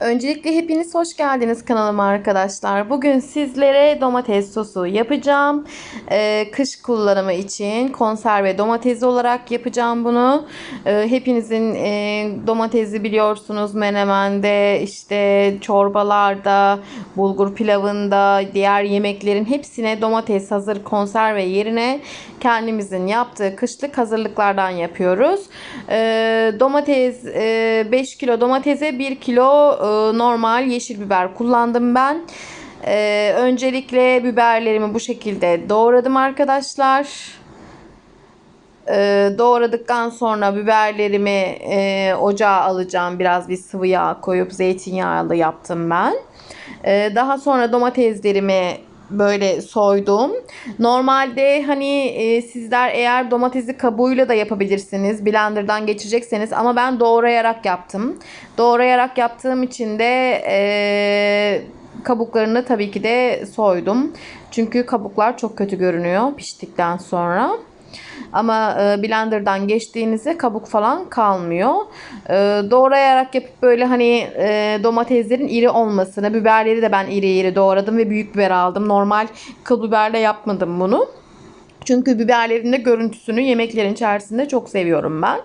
Öncelikle hepiniz hoş geldiniz kanalıma arkadaşlar. Bugün sizlere domates sosu yapacağım. Ee, kış kullanımı için konserve domates olarak yapacağım bunu. Ee, hepinizin e, domatesi biliyorsunuz menemende, işte çorbalarda, bulgur pilavında, diğer yemeklerin hepsine domates hazır konserve yerine kendimizin yaptığı kışlık hazırlıklardan yapıyoruz. Ee, domates e, 5 kilo domatese 1 kilo e, normal yeşil biber kullandım ben. Ee, öncelikle biberlerimi bu şekilde doğradım arkadaşlar. Ee, doğradıktan sonra biberlerimi e, ocağa alacağım. Biraz bir sıvı yağ koyup zeytinyağlı yaptım ben. Ee, daha sonra domateslerimi böyle soydum. Normalde hani e, sizler eğer domatesi kabuğuyla da yapabilirsiniz. Blender'dan geçirecekseniz ama ben doğrayarak yaptım. Doğrayarak yaptığım için de e, kabuklarını tabii ki de soydum. Çünkü kabuklar çok kötü görünüyor piştikten sonra. Ama e, blenderdan geçtiğinizde kabuk falan kalmıyor. E, doğrayarak yapıp böyle hani e, domateslerin iri olmasını, biberleri de ben iri iri doğradım ve büyük biber aldım. Normal kıl biberle yapmadım bunu. Çünkü biberlerin de görüntüsünü yemeklerin içerisinde çok seviyorum ben.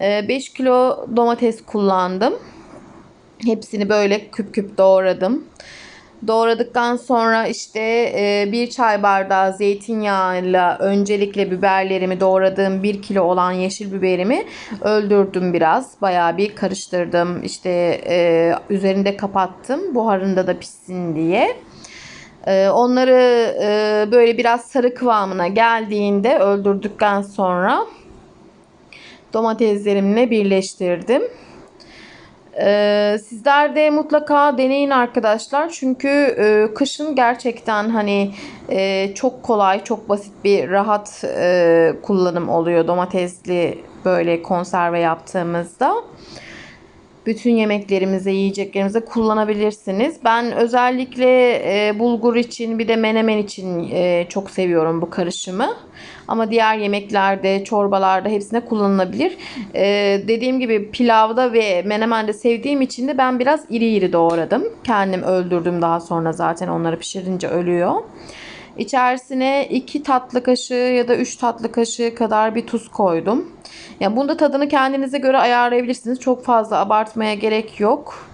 E, 5 kilo domates kullandım. Hepsini böyle küp küp doğradım. Doğradıktan sonra işte e, bir çay bardağı zeytinyağıyla öncelikle biberlerimi doğradığım 1 kilo olan yeşil biberimi öldürdüm biraz. Bayağı bir karıştırdım. İşte e, üzerinde kapattım buharında da pişsin diye. E, onları e, böyle biraz sarı kıvamına geldiğinde öldürdükten sonra domateslerimle birleştirdim. Ee, sizler de mutlaka deneyin arkadaşlar. Çünkü e, kışın gerçekten hani e, çok kolay, çok basit bir rahat e, kullanım oluyor domatesli böyle konserve yaptığımızda. Bütün yemeklerimize, yiyeceklerimize kullanabilirsiniz. Ben özellikle e, bulgur için bir de menemen için e, çok seviyorum bu karışımı. Ama diğer yemeklerde, çorbalarda hepsine kullanılabilir. E, dediğim gibi pilavda ve menemende sevdiğim için de ben biraz iri iri doğradım. Kendim öldürdüm daha sonra zaten onları pişirince ölüyor. İçerisine 2 tatlı kaşığı ya da 3 tatlı kaşığı kadar bir tuz koydum. Yani bunda tadını kendinize göre ayarlayabilirsiniz. Çok fazla abartmaya gerek yok.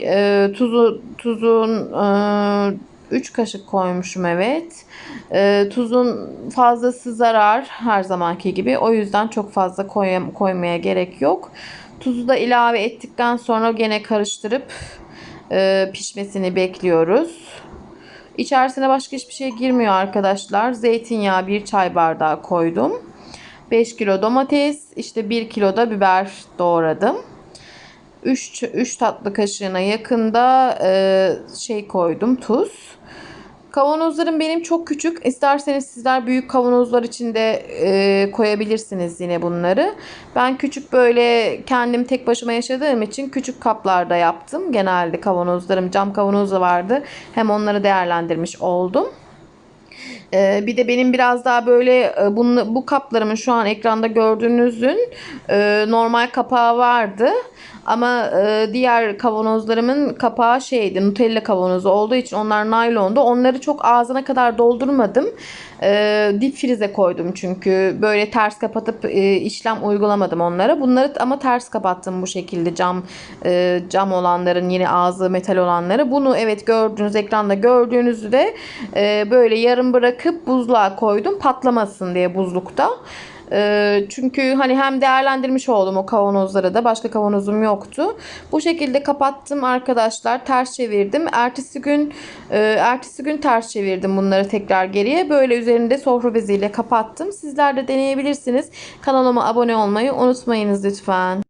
E, tuzu tuzun e, 3 kaşık koymuşum evet. E, tuzun fazlası zarar her zamanki gibi. O yüzden çok fazla koy, koymaya gerek yok. Tuzu da ilave ettikten sonra gene karıştırıp e, pişmesini bekliyoruz. İçerisine başka hiçbir şey girmiyor arkadaşlar. Zeytinyağı bir çay bardağı koydum. 5 kilo domates, işte 1 kilo da biber doğradım. 3, 3 tatlı kaşığına yakında e, şey koydum tuz. Kavanozlarım benim çok küçük. İsterseniz sizler büyük kavanozlar içinde e, koyabilirsiniz yine bunları. Ben küçük böyle kendim tek başıma yaşadığım için küçük kaplarda yaptım. Genelde kavanozlarım cam kavanoz vardı. Hem onları değerlendirmiş oldum. Ee, bir de benim biraz daha böyle e, bunu, bu kaplarımın şu an ekranda gördüğünüzün e, normal kapağı vardı. Ama e, diğer kavanozlarımın kapağı şeydi Nutella kavanozu olduğu için onlar naylondu. Onları çok ağzına kadar doldurmadım. E, dip frize koydum çünkü böyle ters kapatıp işlem uygulamadım onlara. Bunları ama ters kapattım bu şekilde cam cam olanların yine ağzı metal olanları. Bunu evet gördüğünüz ekranda gördüğünüzü de e, böyle yarım bırakıp buzluğa koydum patlamasın diye buzlukta. Ee, çünkü hani hem değerlendirmiş oldum o kavanozları da başka kavanozum yoktu. Bu şekilde kapattım arkadaşlar. Ters çevirdim. Ertesi gün e, ertesi gün ters çevirdim bunları tekrar geriye. Böyle üzerinde sofra beziyle kapattım. Sizler de deneyebilirsiniz. Kanalıma abone olmayı unutmayınız lütfen.